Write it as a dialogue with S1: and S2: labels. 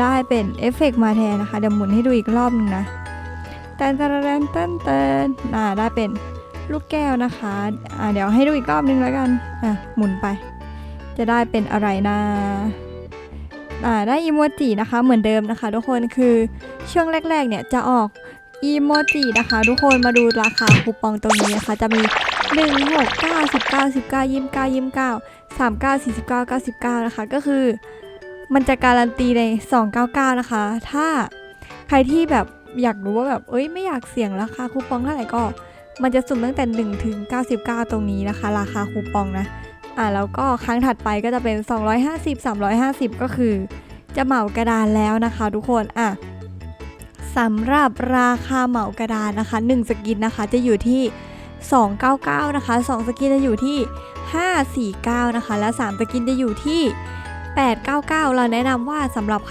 S1: ได้เป็นเอฟเฟกต์มาแทนนะคะ เดี๋ยวหมุนให้ดูอีกรอบหนึงนะเต้นต้นเต้นเต้นเต้นอ่าได้เป็นลูกแก้วนะคะอ่าเดี๋ยวให้ดูอีกรอบหนึงแล้วกันอะหมุนไป จะได้เป็นอะไรนะอ่าได้อีโมจินะคะเหมือนเดิมนะคะ ทุกคนคือช่วงแรก ๆ เนี่ยจะออกอีโมจินะคะ ทุกคนมาดูราคาคูปองตรงนี้นะคะ จะมี 1 6 9 19 19 29 29 39 49 99นะคะ ก็คือ มันจะการันตีใน 299 นะคะ ถ้าใครที่แบบอยากรู้ว่าแบบเอ้ยไม่อยากเสี่ยงราคาคูปองเท่าไหร่ก็ มันจะสุ่มตั้งแต่ 1 ถึง 99 ตรงนี้นะคะ ราคาคูปองนะอ่าแล้วก็ครั้งถัดไปก็จะเป็น 250 350 ก็คือ จะเหมากระดานแล้วนะคะทุกคนอะสำหรับราคาเหมากระดานนะคะ 1 สกินนะคะจะอยู่ที่ 299 นะคะ 2 สกินจะอยู่ที่ 549 นะคะ และ 3 สกินจะอยู่ที่ 899 เราแนะนำว่าสำหรับใคร